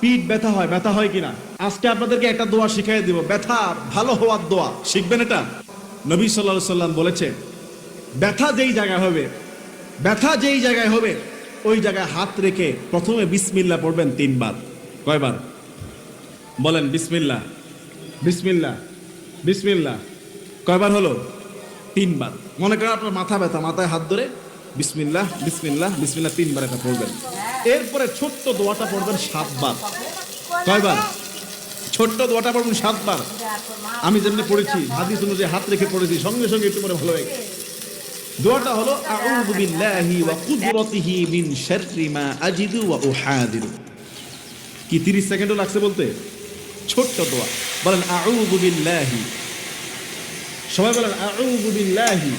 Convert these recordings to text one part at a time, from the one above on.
পিঠ ব্যথা হয় ব্যথা হয় কিনা? আজকে আপনাদেরকে একটা দোয়া শিখাই দিব। ব্যথা ভালো হওয়ার দোয়া। শিখবেন এটা? নবী সাল্লাহ সাল্লাম বলেছে, ব্যথা যেই জায়গায় হবে, ব্যথা যেই জায়গায় হবে, ওই জায়গায় হাত রেখে প্রথমে বিসমিল্লা পড়বেন তিনবার। কয়বার? বলেন, বিসমিল্লা বিসমিল্লা বিসমিল্লা। কয়বার হলো? তিনবার। মনে করেন আপনার মাথা ব্যথা, মাথায় হাত ধরে বিসমিল্লাহ বিসমিল্লাহ বিসমিল্লাহ তিনবার এটা পড়বেন এরপরে ছোট্ট দোয়াটা পড়বেন সাতবার। কয়বার? ছোট্ট দোয়াটা পড়বেন সাতবার। আমি যেমনি পড়েছি, হাদিস অনুযায়ী হাত রেখে পড়েছি, সঙ্গে সঙ্গে একটু পরে ভালো হয়ে গেছে দোয়াটা হলো, আউযু বিল্লাহি ওয়া কুদরতিহি মিন শাররি মা আজিদু ওয়া উহাদিরু। কি 30 সেকেন্ডও লাগছে বলতে? ছোট্ট দোয়া। বলেন, আউযু বিল্লাহি। সবাই বলেন, আউযু বিল্লাহি।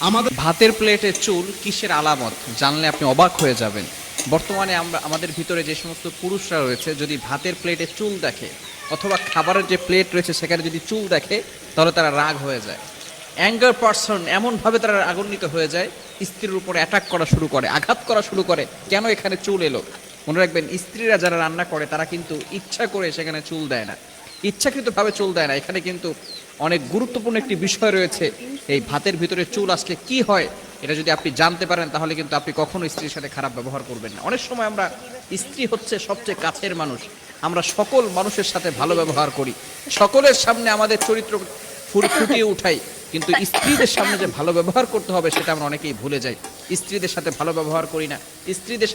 আমাদের ভাতের প্লেটে চুল কিসের আলামত? জানলে আপনি অবাক হয়ে যাবেন। বর্তমানে আমরা আমাদের ভিতরে যে সমস্ত পুরুষরা রয়েছে, যদি ভাতের প্লেটে চুল দেখে, অথবা খাবারের যে প্লেট রয়েছে সেখানে যদি চুল দেখে, তাহলে তারা রাগ হয়ে যায়। অ্যাঙ্গার পার্সন এমনভাবে তারা আগুন্বিত হয়ে যায়, স্ত্রীর উপরে অ্যাটাক করা শুরু করে, আঘাত করা শুরু করে, কেন এখানে চুল এলো? মনে রাখবেন, স্ত্রীরা যারা রান্না করে, তারা কিন্তু ইচ্ছা করে সেখানে চুল দেয় না। ইচ্ছাকৃতভাবে চুল দেয় না। এখানে কিন্তু অনেক গুরুত্বপূর্ণ একটি বিষয় রয়েছে। এই ভাতের ভিতরে চুল আসলে কি হয়, এটা যদি আপনি জানতে পারেন, তাহলে কিন্তু আপনি কখনো স্ত্রীর সাথে খারাপ ব্যবহার করবেন না। অনেক সময় আমরা স্ত্রী হচ্ছে সবচেয়ে কাছের মানুষ। আমরা সকল মানুষের সাথে ভালো ব্যবহার করি। সকলের সামনে আমাদের চরিত্র ফুট- ফুটিয়ে উঠাই। কিন্তু স্ত্রীদের সামনে যে ভালো ব্যবহার করতে হবে, সেটা আমরা অনেকেই ভুলে যাই। স্ত্রীদের সাথে ভালো ব্যবহার করি না। স্ত্রীদের সাথে